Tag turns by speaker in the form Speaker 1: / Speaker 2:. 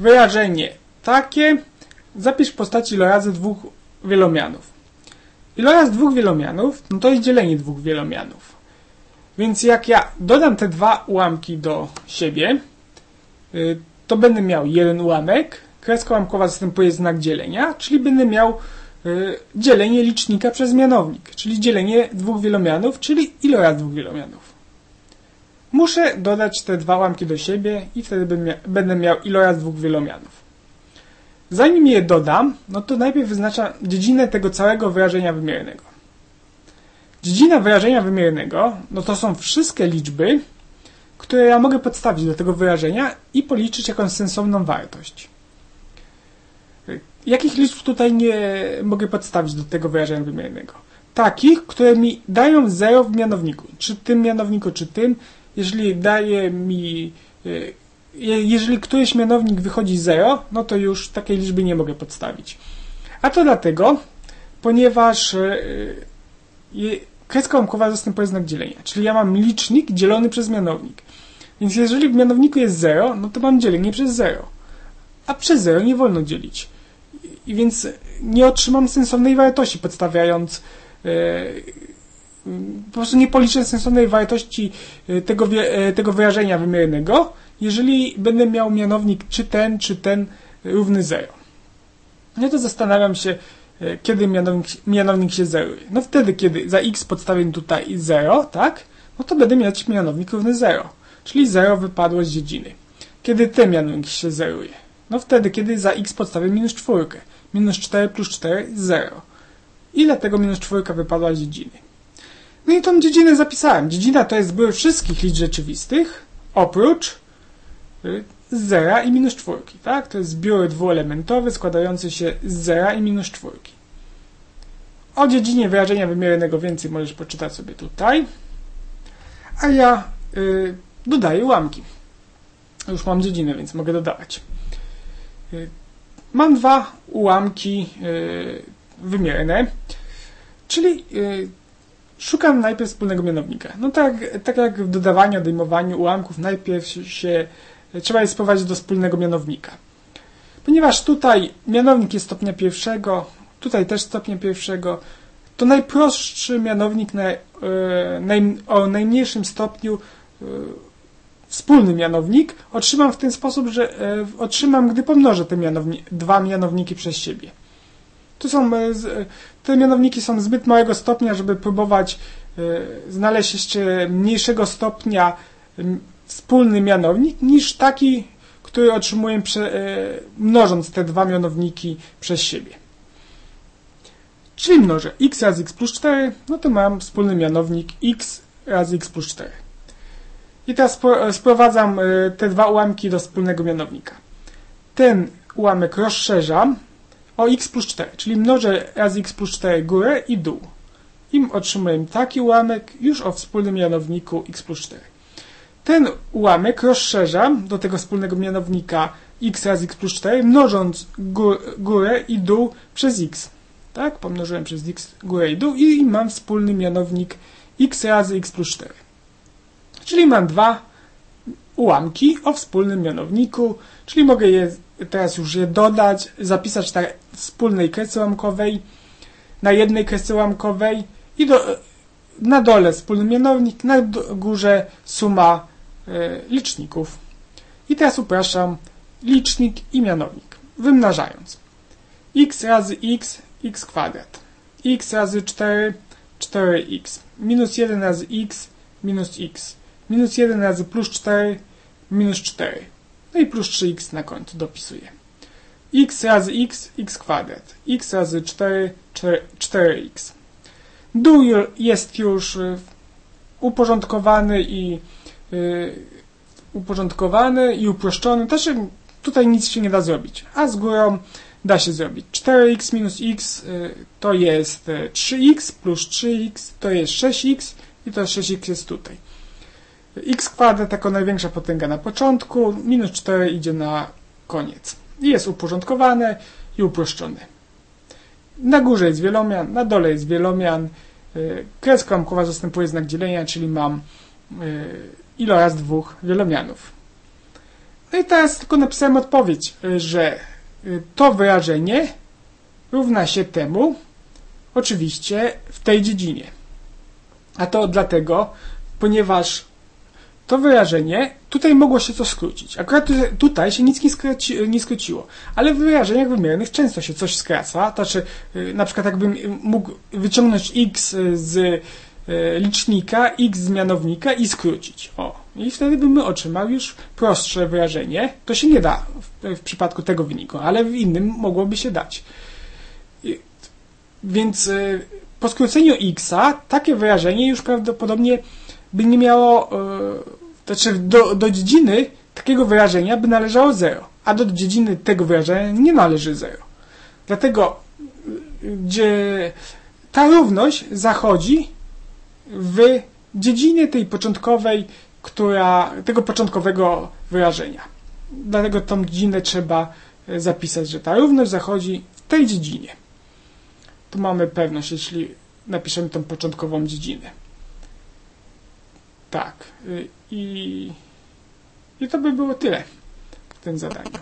Speaker 1: wyrażenie takie zapisz w postaci ilorazy dwóch wielomianów. Iloraz dwóch wielomianów, no to jest dzielenie dwóch wielomianów. Więc jak ja dodam te dwa ułamki do siebie, y, to będę miał jeden ułamek, kreska ułamkowa zastępuje znak dzielenia, czyli będę miał y, dzielenie licznika przez mianownik, czyli dzielenie dwóch wielomianów, czyli iloraz dwóch wielomianów. Muszę dodać te dwa ułamki do siebie i wtedy będę miał iloraz dwóch wielomianów. Zanim je dodam, no to najpierw wyznaczam dziedzinę tego całego wyrażenia wymiernego. Dziedzina wyrażenia wymiernego, no to są wszystkie liczby, które ja mogę podstawić do tego wyrażenia i policzyć jakąś sensowną wartość. Jakich liczb tutaj nie mogę podstawić do tego wyrażenia wymiernego? Takich, które mi dają 0 w mianowniku. Czy tym mianowniku, czy tym. Jeżeli daje mi y, jeżeli któryś mianownik wychodzi 0, no to już takiej liczby nie mogę podstawić. A to dlatego, ponieważ yy, kreska łamkowa zastępuje znak dzielenia, czyli ja mam licznik dzielony przez mianownik. Więc jeżeli w mianowniku jest 0, no to mam dzielenie przez 0. A przez 0 nie wolno dzielić. I więc nie otrzymam sensownej wartości podstawiając yy, po prostu nie policzę sensownej wartości tego, tego wyrażenia wymiernego, jeżeli będę miał mianownik czy ten, czy ten równy 0. No to zastanawiam się, kiedy mianownik, mianownik się zeruje. No wtedy, kiedy za x podstawię tutaj 0, tak? No to będę mieć mianownik równy 0. Czyli 0 wypadło z dziedziny. Kiedy ten mianownik się zeruje? No wtedy, kiedy za x podstawię minus 4. Minus 4 plus 4 0. Ile tego minus 4 wypadła z dziedziny? No i tą dziedzinę zapisałem. Dziedzina to jest zbiór wszystkich liczb rzeczywistych, oprócz z zera i minus czwórki, tak? To jest zbiór dwuelementowy składający się z zera i minus czwórki. O dziedzinie wyrażenia wymiernego więcej możesz poczytać sobie tutaj. A ja y, dodaję ułamki. Już mam dziedzinę, więc mogę dodawać. Y, mam dwa ułamki y, wymierne, czyli y, szukam najpierw wspólnego mianownika. No tak, tak jak w dodawaniu, odejmowaniu ułamków, najpierw się trzeba je sprowadzić do wspólnego mianownika. Ponieważ tutaj mianownik jest stopnia pierwszego, tutaj też stopnia pierwszego, to najprostszy mianownik na, e, naj, o najmniejszym stopniu e, wspólny mianownik otrzymam w ten sposób, że e, otrzymam, gdy pomnożę te mianowni dwa mianowniki przez siebie. Tu są, te mianowniki są zbyt małego stopnia, żeby próbować znaleźć jeszcze mniejszego stopnia wspólny mianownik niż taki, który otrzymuję e, mnożąc te dwa mianowniki przez siebie. Czyli mnożę x razy x plus 4, no to mam wspólny mianownik x razy x plus 4. I teraz sprowadzam e, te dwa ułamki do wspólnego mianownika. Ten ułamek rozszerzam o x plus 4, czyli mnożę razy x plus 4 górę i dół. I otrzymuję taki ułamek już o wspólnym mianowniku x plus 4. Ten ułamek rozszerzam do tego wspólnego mianownika x razy x plus 4, mnożąc górę i dół przez x. Tak, pomnożyłem przez x górę i dół i mam wspólny mianownik x razy x plus 4. Czyli mam dwa ułamki o wspólnym mianowniku, czyli mogę je teraz już je dodać, zapisać na wspólnej kresce ułamkowej, na jednej kresce ułamkowej i do, na dole wspólny mianownik, na górze suma E, liczników. I teraz upraszczam licznik i mianownik, wymnażając. x razy x, x kwadrat. x razy 4, 4x. Minus 1 razy x, minus x. Minus 1 razy plus 4, minus 4. No i plus 3x na końcu dopisuję. x razy x, x kwadrat. x razy 4, 4 4x. Dół jest już e, uporządkowany i Y, uporządkowany i uproszczony. Też tutaj nic się nie da zrobić. A z górą da się zrobić. 4x minus x y, to jest 3x y, plus 3x to jest 6x i to 6x jest tutaj. X kwadrat jako największa potęga na początku, minus 4 idzie na koniec. I jest uporządkowane i uproszczone. Na górze jest wielomian, na dole jest wielomian. Kreska łamkowa zastępuje znak dzielenia, czyli mam iloraz dwóch wielomianów. No i teraz tylko napisałem odpowiedź, y, że y, to wyrażenie równa się temu, oczywiście w tej dziedzinie. A to dlatego, ponieważ to wyrażenie, tutaj mogło się to skrócić. Akurat tutaj się nic nie, nie skróciło, ale w wyrażeniach wymiernych często się coś skraca, to znaczy y, na przykład jakbym mógł wyciągnąć x z y, licznika, x z mianownika i skrócić. O, i wtedy bym otrzymał już prostsze wyrażenie. To się nie da w, w przypadku tego wyniku, ale w innym mogłoby się dać. Więc y, po skróceniu x takie wyrażenie już prawdopodobnie by nie miało, yy, znaczy do, do dziedziny takiego wyrażenia by należało 0, a do dziedziny tego wyrażenia nie należy 0. Dlatego yy, gdzie ta równość zachodzi w dziedzinie tej początkowej, która, tego początkowego wyrażenia. Dlatego tą dziedzinę trzeba y, zapisać, że ta równość zachodzi w tej dziedzinie. Tu mamy pewność, jeśli napiszemy tą początkową dziedzinę. Tak. Y, I, i to by było tyle w tym zadaniu.